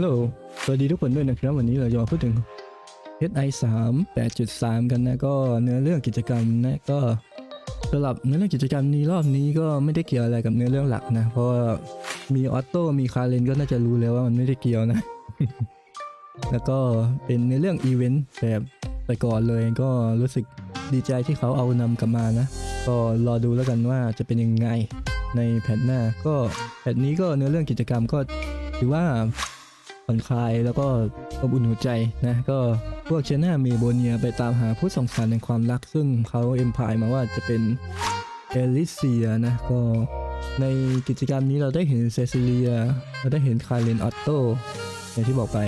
ฮัลโหลสวัสดีทุกคนด้วยนะครับ วันนี้เราจะมาพูดถึง HI 3 8.3 กันนะก็เนื้อเรื่องกิจกรรมนะก็สำหรับเนื้อเรื่องกิจกรรมนี้รอบนี้ก็ไม่ได้เกี่ยวอะไรกับเนื้อเรื่องหลักนะ เพราะว่ามีออโต้มีคาเรนก็น่าจะรู้แล้วว่ามันไม่ได้เกี่ยวนะ แล้วก็เป็นเนื้อเรื่องอีเวนต์แบบไปก่อนเลยก็รู้สึกดีใจที่เขาเอานำกลับมานะ ก็รอดูแล้วกันว่าจะเป็นยังไงในแผ่นหน้า ก็แผ่นนี้ก็เนื้อเรื่องกิจกรรมก็ถือว่า ผ่อนคลายแล้วก็อบอุ่นหัวใจนะก็พวกเชน่าเมโบเนียไปตามหาผู้ส่งสารในความรักซึ่งเขาเอ็มพายมาว่าจะเป็นเอลิเซียนะก็ในกิจกรรมนี้เราได้เห็นเซซิเลีย เราได้เห็นคาร์เลนออตโตอย่างที่บอกไป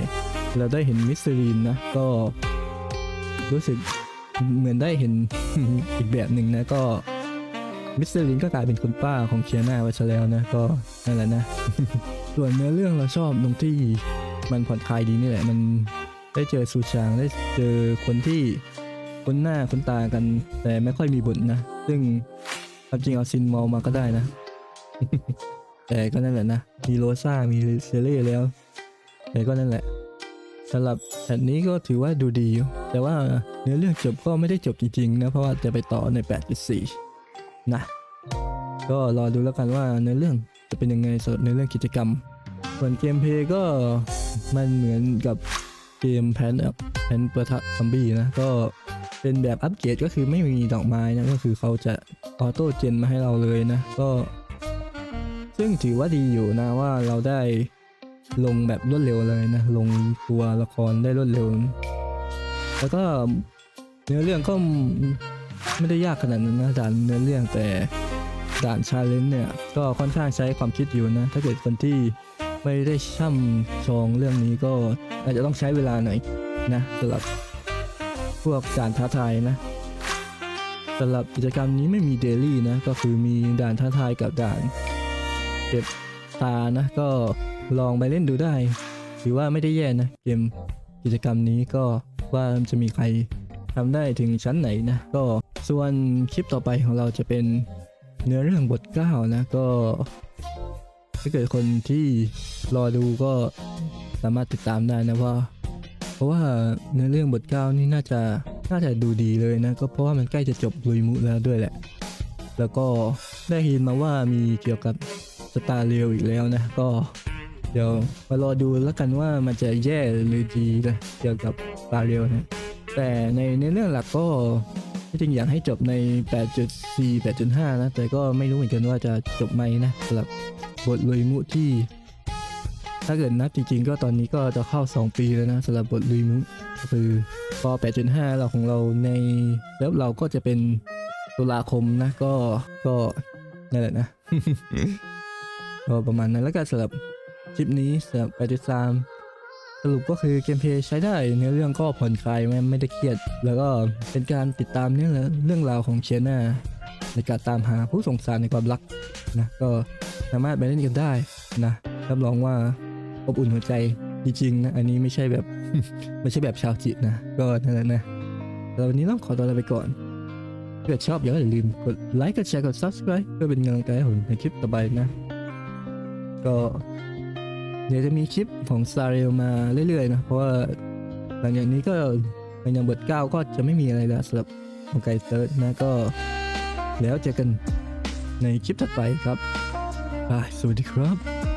เราได้เห็นมิสซิลีนนะก็รู้สึกเหมือนได้เห็นอีกแบบหนึ่งนะก็มิสซิลีนก็กลายเป็นคุณป้าของเคียนาไปซะแล้วนะ ก็นั่นแหละนะ ส่วนเนื้อเรื่องเราชอบตรงที่ มันผ่อนคลายดีนี่แหละ มันได้เจอซูชางได้เจอคนที่คนหน้าคนตากัน แต่ไม่ค่อยมีบทนะ ซึ่งความจริงเอาซินมอลมาก็ได้นะ แต่ก็นั่นแหละนะ มีโรซ่ามีเซเล่แล้ว แต่ก็นั่นแหละสำหรับแผ่นนี้ก็ถือว่าดูดีอยู่แต่ว่าเนื้อเรื่องจบก็ไม่ได้จบจริงๆนะ เพราะว่าจะไปต่อใน 8.4 นะ ก็รอดูแล้วกันว่าเนื้อเรื่องจะเป็นยังไงสำหรับในเรื่องกิจกรรม ส่วนเกมเพย์ก็มันเหมือนกับเกมแพนแพนประทะซอมบี้นะ ก็เป็นแบบอัปเกรดก็คือไม่มีดอกไม้นะ ก็คือเขาจะออโต้เจนมาให้เราเลยนะ ก็ ซึ่งถือว่าดีอยู่นะว่าเราได้ลงแบบรวดเร็วเลยนะ ลงตัวละครได้รวดเร็ว แล้วก็เนื้อเรื่องก็ไม่ได้ยากขนาดนั้นนะด่านเนื้อเรื่องแต่ด่านชาเลนจ์เนี่ยก็ค่อนข้างใช้ความคิดอยู่นะ ถ้าเกิดคนที่ ไม่ได้ช่ำชองเรื่องนี้ก็อาจจะต้องใช้เวลาหน่อยนะสำหรับพวกด่านท้าทายนะสำหรับกิจกรรมนี้ไม่มีเดลี่นะก็คือมีด่านท้าทายกับด่านเก็บตานะก็ลองไปเล่นดูได้ถือว่าไม่ได้แย่นะเกมกิจกรรมนี้ก็ว่าจะมีใครทำได้ถึงชั้นไหนนะก็ส่วนคลิปต่อไปของเราจะเป็นเนื้อเรื่องบท9นะก็ ถ้าเกิดคนที่รอดูก็สามารถติดตามได้นะว่า เพราะว่าเนื้อเรื่องบท9นี่น่าจะน่าจะดูดีเลยนะ ก็เพราะว่ามันใกล้จะจบลุยมุแล้วด้วยแหละ แล้วก็ได้ยินมาว่ามีเกี่ยวกับสตาร์เรียวอีกแล้วนะ ก็เดี๋ยวมารอดูแล้วกันว่ามันจะแย่หรือดีนะเกี่ยวกับสตาร์เรียวนะแต่ในในเรื่องหลักก็จริงอยากให้จบใน 8.4 8.5 นะ แต่ก็ไม่รู้เหมือนกันว่าจะจบไหมนะสำหรับ บทลุยมุที่ ถ้าเกิดนับจริง ๆ ก็ตอนนี้ก็จะเข้า 2 ปีแล้วนะสำหรับบทลุยมุก็คือพอ8.5 เราของเราในแล้วเราก็จะเป็นตุลาคมนะก็ก็นั่นแหละนะก็ประมาณนั้นแล้วก็สำหรับคลิปนี้สำหรับ8.3สรุปก็คือเกมเพลย์ใช้ได้เนื้อเรื่องก็ผ่อนคลายไม่ไม่ได้เครียด แล้วก็เป็นการติดตามเรื่องเรื่องราวของเชียนา ในการตามหาผู้ส่งสารในความรักนะก็สามารถไปเล่นกันได้นะรับรองว่าอบอุ่นหัวใจจริงๆนะอันนี้ไม่ใช่แบบ ไม่ใช่แบบชาวจิตนะ ก็นั่นแหละนะแล้ววันนี้ต้องขอตัวลาไปก่อนถ้าเกิดชอบอย่าลืมกดไลค์กดแชร์กด subscribe เพื่อเป็นกำลังใจให้ผมในคลิปต่อไปนะ ก็เดี๋ยวจะมีคลิปของซาเรลมาเรื่อยๆนะเพราะว่าหลังจากนี้ก็ในย่างบทเก้าก็จะไม่มีอะไรแล้วสำหรับของไกเซิร์ชนะก็ แล้วเจอกันในคลิปถัดไปครับบายสวัสดีครับ